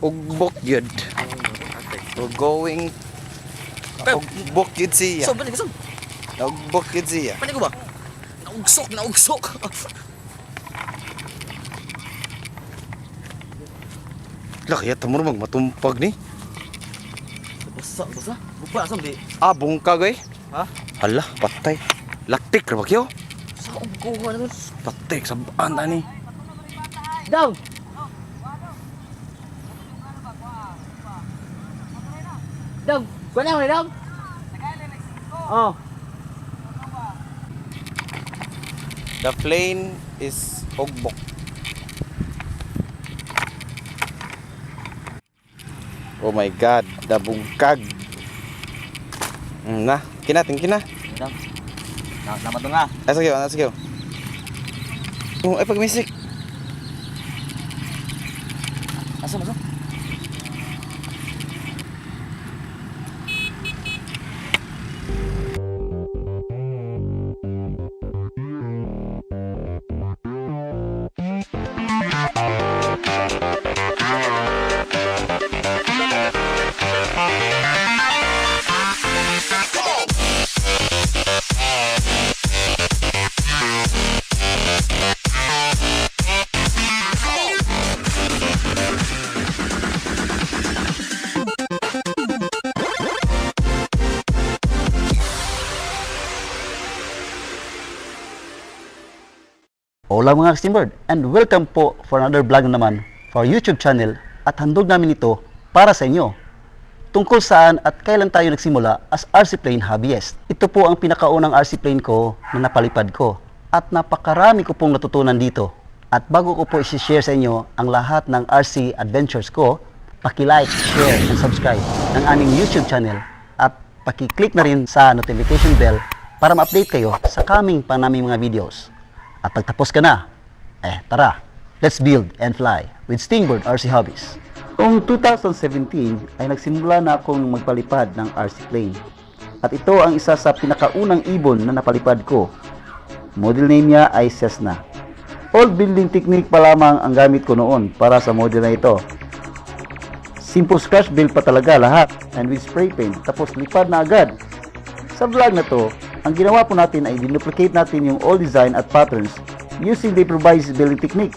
Ugbok yun. We're going... Ugbok yun siya. So, balik, so. Ugbok yun siya. Ko ba? Naugsok, naugsok. Laki, yata mo naman matumpag ni. Basa, basa. Bupa, asam di. Ah, bungkag eh. Ha? Hala, patay. Laktik, rabak yun. Sa ugko ka naman. Laktik, sabaan na ni. Daw! Kuha na ako daw! Oh. The plane is ugbok. Oh my god, the bungkag. Mm, na, kina. Daw. Na, naman to nga. Ay, sige, ay, sige. Oh, ay, pag-music. Asam, asam. Hola mga Steambird and welcome po for another vlog na naman for YouTube channel at handog namin ito para sa inyo. Tungkol saan at kailan tayo nagsimula as RC Plane hobbyist. Ito po ang pinakaunang RC Plane ko na napalipad ko at napakarami ko pong natutunan dito. At bago ko po isi-share sa inyo ang lahat ng RC adventures ko, paki-like, share, and subscribe ng aming YouTube channel at paki-click na rin sa notification bell para ma-update kayo sa coming pa naming mga videos. At pagtapos ka na, eh tara, let's build and fly with Stingbird RC Hobbies. Noong 2017 ay nagsimula na akong magpalipad ng RC plane. At ito ang isa sa pinakaunang ibon na napalipad ko. Model name niya ay Cessna. Old building technique pa lamang ang gamit ko noon para sa model na ito. Simple scratch build pa talaga lahat and with spray paint tapos lipad na agad. Sa vlog na to, ang ginawa po natin ay dinuplicate natin yung old design at patterns using the improvised building technique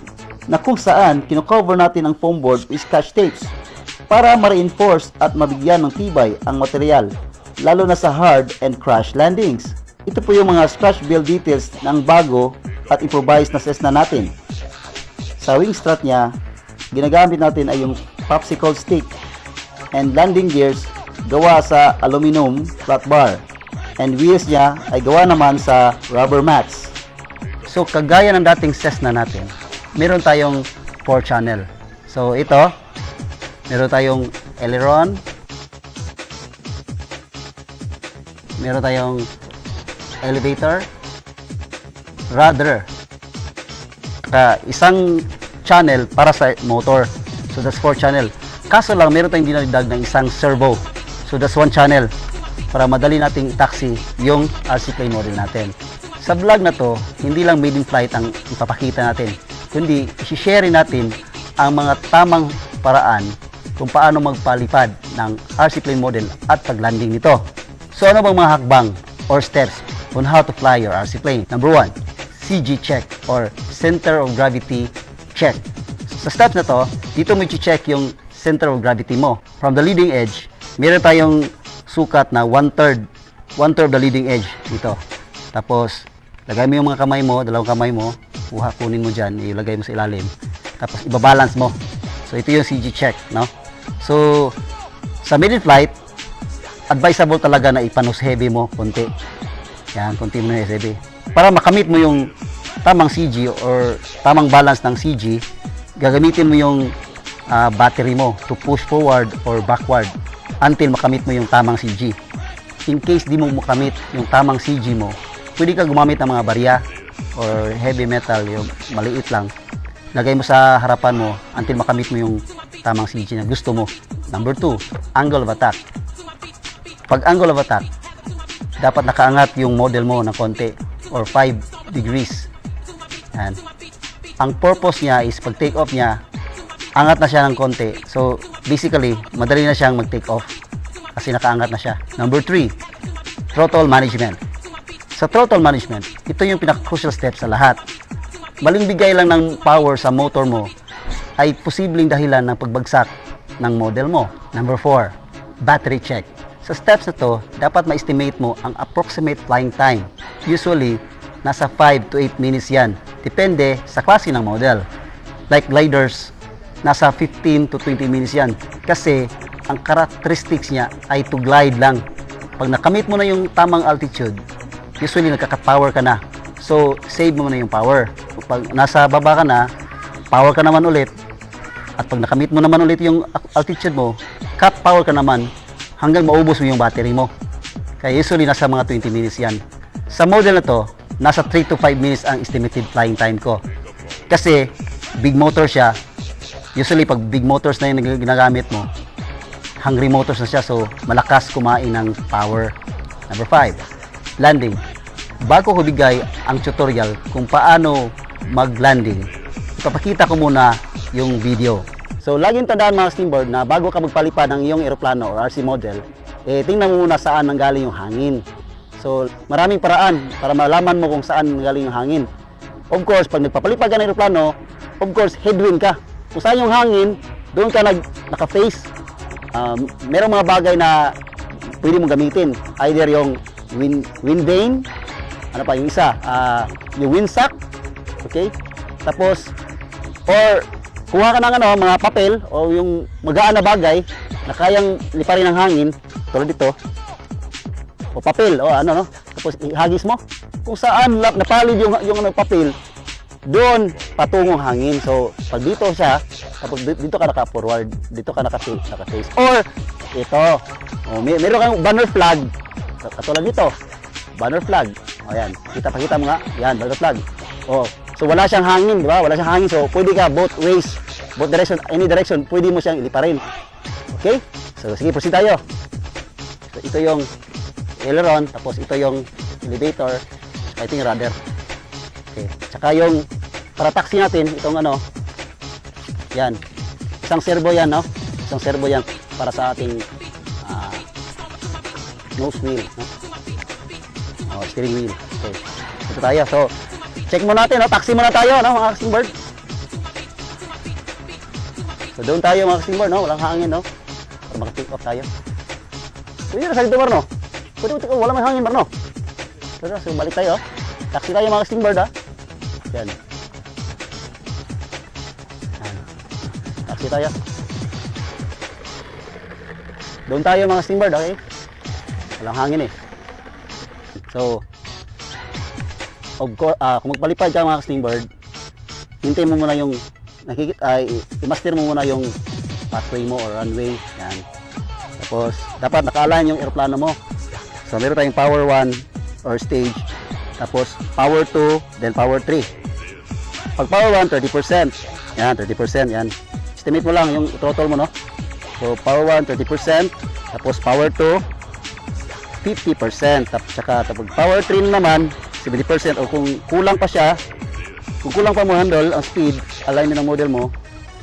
na kung saan kinocover natin ang foam board with scotch tapes para ma-reinforce at mabigyan ng tibay ang material lalo na sa hard and crash landings. Ito po yung mga scratch build details ng bago at improvised na Cessna natin. Sa wing strut niya, ginagamit natin ay yung popsicle stick and landing gears gawa sa aluminum flat bar and wheels niya ay gawa naman sa rubber mats. So kagaya ng dating Cessna natin, meron tayong 4 channel. So ito, meron tayong aileron, meron tayong elevator, rudder, ka isang channel para sa motor. So that's 4 channel. Kaso lang meron tayong dinagdag ng isang servo. So that's one channel para madali nating taxi yung RC plane model natin. Sa vlog na to, hindi lang made in flight ang ipapakita natin, kundi i-share natin ang mga tamang paraan kung paano magpalipad ng RC plane model at paglanding nito. So ano bang mga hakbang or steps on how to fly your RC plane? Number one, CG check or center of gravity check. Sa steps na to, dito mo i-check yung center of gravity mo. From the leading edge, meron tayong sukat na one-third, one-third the leading edge dito. Tapos, lagay mo yung mga kamay mo, dalawang kamay mo, kuha, kunin mo dyan, ilagay mo sa ilalim. Tapos, ibabalance mo. So, ito yung CG check, no? So, sa mid flight, advisable talaga na ipanus heavy mo konti. Yan, konti mo na heavy. Para makamit mo yung tamang CG or tamang balance ng CG, gagamitin mo yung ah, battery mo to push forward or backward until makamit mo yung tamang CG. In case di mo makamit yung tamang CG mo, pwede ka gumamit ng mga barya or heavy metal, yung maliit lang. Lagay mo sa harapan mo until makamit mo yung tamang CG na gusto mo. Number 2, angle of attack. Pag angle of attack, dapat nakaangat yung model mo ng konti or 5 degrees. Yan. Ang purpose niya is pag take off niya, angat na siya ng konti. So, basically, madali na siyang mag-take off kasi nakaangat na siya. Number 3, throttle management. Sa throttle management, ito yung pinaka-crucial step sa lahat. Maling bigay lang ng power sa motor mo ay posibleng dahilan ng pagbagsak ng model mo. Number 4, battery check. Sa steps na to, dapat ma-estimate mo ang approximate flying time. Usually, nasa 5 to 8 minutes yan. Depende sa klase ng model. Like gliders, nasa 15 to 20 minutes yan. Kasi, ang characteristics niya ay to glide lang. Pag nakamit mo na yung tamang altitude, usually nagkaka-power ka na. So, save mo na yung power. Pag nasa baba ka na, power ka naman ulit. At pag nakamit mo naman ulit yung altitude mo, cut power ka naman hanggang maubos mo yung battery mo. Kaya usually nasa mga 20 minutes yan. Sa model na to, nasa 3 to 5 minutes ang estimated flying time ko. Kasi big motor siya. Usually pag big motors na yung ginagamit mo, hungry motors na siya so malakas kumain ng power. Number 5, landing. Bago ko bigay ang tutorial kung paano mag-landing, ipapakita ko muna yung video. So, laging tandaan mga steamboard na bago ka magpalipad ng iyong eroplano or RC model, eh, tingnan mo muna saan nanggaling yung hangin. So, maraming paraan para malaman mo kung saan nanggaling yung hangin. Of course, pag nagpapalipad ka ng eroplano, of course, headwind ka. Kung saan yung hangin, doon ka nag, naka-face. Um, merong mga bagay na pwede mong gamitin. Either yung wind, wind vane, ano pa, yung isa, ah, yung windsock, okay? Tapos, or kuha ka ng ano, mga papel o yung magaan na bagay na kayang liparin ng hangin, tulad dito, o papel, o ano, no? Tapos ihagis mo. Kung saan napalid yung, yung ano, papel, doon patungong hangin. So, pag dito siya, di- dito ka naka-forward, dito ka naka-face. Or, ito, o, may, meron kang banner flag, katulad dito, banner flag. O yan, kita pakita mo nga, yan, banner flag. O, so wala siyang hangin, di ba? Wala siyang hangin, so pwede ka both ways, both direction, any direction, pwede mo siyang iliparin. Okay? So, sige, proceed tayo. So, ito yung aileron, tapos ito yung elevator, ito yung rudder. Tsaka yung para taxi natin, itong ano, yan. Isang servo yan, no? Isang servo yan para sa ating ah, nose wheel, no? Oh, steering wheel. Okay. Ito tayo. So, check mo natin, no? Taxi muna tayo, no, mga casting bird. So, doon tayo, mga casting bird, no? Walang hangin, no? Para maka-take off tayo. Pwede na sa dito, Marno. Pwede, wala may hangin, Marno. So, so, balik tayo. Taxi tayo, mga casting bird, ha? Yan. Yan. Taxi tayo. Doon tayo mga steambird, okay? Walang hangin eh. So, of course, ah, kung magpalipad ka mga steambird, hintay mo muna yung nakikita ay i-master mo muna yung pathway mo or runway. Yan. Tapos, dapat naka-align yung aeroplano mo. So, meron tayong power 1 or stage. Tapos, power 2, then power 3. Pag power 1, 30%. Yan, 30%. Yan. Estimate mo lang yung throttle mo, no? So, power 1, 30%. Tapos, power 2, 50%. Tapos, saka, tapos power 3 naman, 70%. O kung kulang pa siya, kung kulang pa mo handle, ang speed, alignment ng model mo,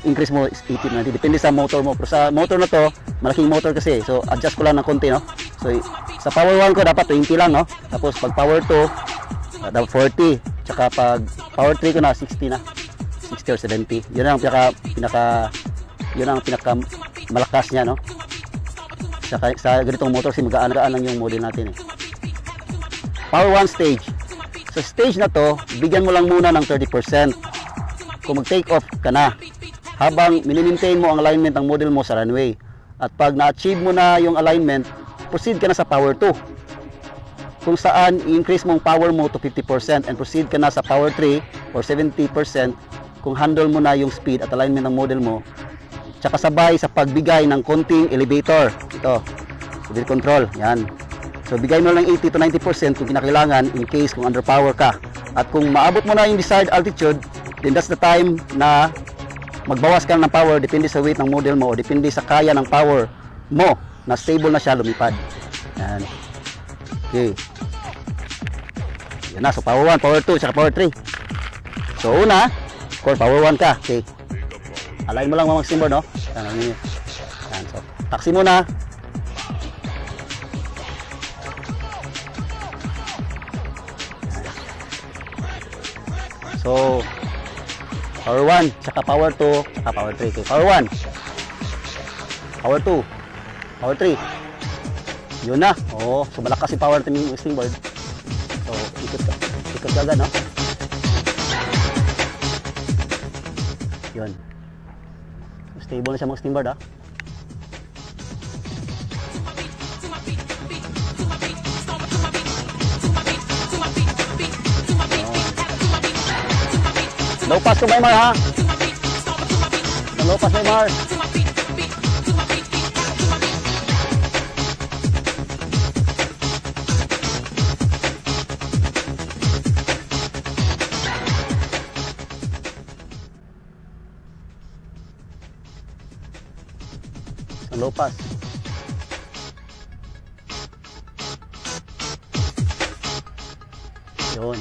increase mo is 80 90 depende sa motor mo pero sa motor na to malaking motor kasi so adjust ko lang ng konti no so sa power 1 ko dapat 20 lang no tapos pag power 2 uh, dapat 40 tsaka pag power 3 ko na 60 na. 60 or 70 yun ang pinaka pinaka yun ang pinaka malakas niya no? Sa, sa ganitong motor kasi magaan-gaan lang yung model natin eh. Power 1 stage. Sa stage na to bigyan mo lang muna ng 30% kung mag-take off ka na habang minimaintain mo ang alignment ng model mo sa runway. At pag na-achieve mo na yung alignment, proceed ka na sa power 2. Kung saan i-increase mo ang power mo to 50% and proceed ka na sa power 3 or 70% kung handle mo na yung speed at alignment ng model mo. Tsaka sabay sa pagbigay ng konting elevator. Ito, speed control. Yan. So bigay mo lang 80 to 90% kung kinakailangan in case kung underpower ka. At kung maabot mo na yung desired altitude, then that's the time na magbawas ka ng power depende sa weight ng model mo o depende sa kaya ng power mo na stable na siya lumipad. Yan. Okay. Yan na. So power 1, power 2, saka power 3. So una, of course power 1 ka. Okay. Alayin mo lang mga steamboard, no? Yan, ano yun. Yan, so, taksi muna. So, power 1, tsaka power 2, tsaka power 3. Okay, power 1, power 2, power 3. Yun na. Oo, so malakas si power natin yung steamboard. So, ikot ka. Ikot ka agad, no? Yun. Stable na siya mga steamboard, ha? Low pass ko, Maymar, ha? Low pass. Yun.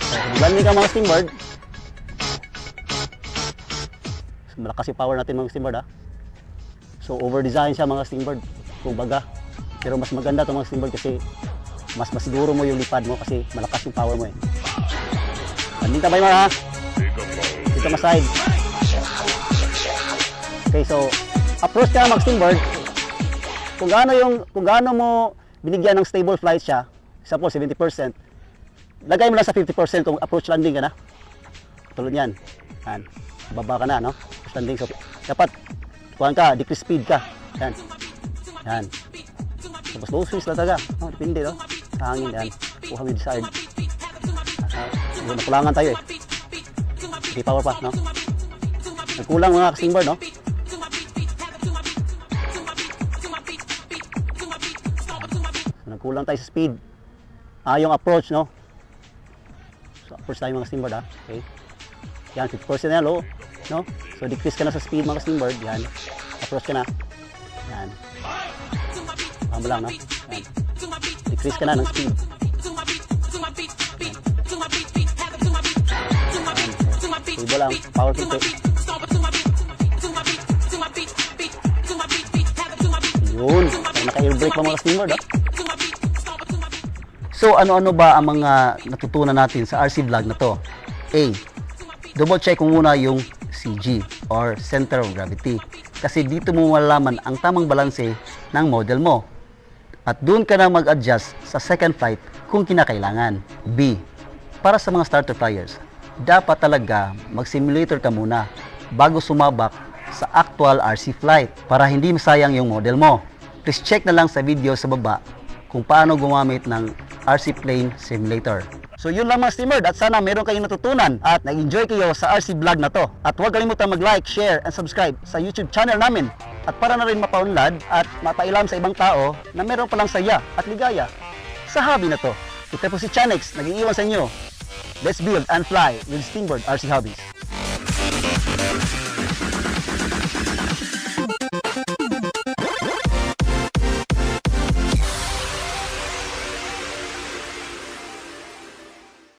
So, landing ka mga steamboard. Malakas yung power natin mga steamboard ha. So over-design siya mga steamboard. Kumbaga. Pero mas maganda itong mga steamboard kasi mas masiguro mo yung lipad mo kasi malakas yung power mo eh. Landing ka ba yung mga ha? Dito ka side. Okay, so approach ka mag steamboard. Kung gaano yung kung gaano mo binigyan ng stable flight siya, example 70%, lagay mo lang sa 50% kung approach landing ka na. Tulad yan. Yan. Baba ka na, no? Approach landing. So, dapat, kuhan ka, decrease speed ka. Yan. Yan. Tapos low swings lang talaga. No, depende, no? Sa hangin, yan. Kuha yung desired. Uh, nakulangan tayo eh. Hindi power pa, no? Nagkulang mga kasingboard, no? Nagkulang tayo sa speed. Ah, yung approach, no? So, approach tayo mga steamboard, ha? Okay. Yan, 50% na low. No? So, decrease ka na sa speed mga steamboard. Yan. Approach ka na. Yan. Tama lang, no? Yan. Decrease ka na ng speed. Stable lang. Power 50. Yun. Naka-air brake pa mga steamboard, ha? So ano-ano ba ang mga natutunan natin sa RC vlog na to? A. Double check mo muna yung CG or center of gravity. Kasi dito mo malalaman ang tamang balanse ng model mo. At doon ka na mag-adjust sa second flight kung kinakailangan. B. Para sa mga starter flyers, dapat talaga mag-simulator ka muna bago sumabak sa actual RC flight para hindi masayang yung model mo. Please check na lang sa video sa baba kung paano gumamit ng RC Plane Simulator. So yun lang mga steamer at sana meron kayong natutunan at nag-enjoy kayo sa RC vlog na to. At huwag kalimutan mag-like, share, and subscribe sa YouTube channel namin. At para na rin mapaunlad at mapailam sa ibang tao na meron palang saya at ligaya sa hobby na to. Ito po si Chanex, nag-iiwan sa inyo. Let's build and fly with Steamboard RC Hobbies.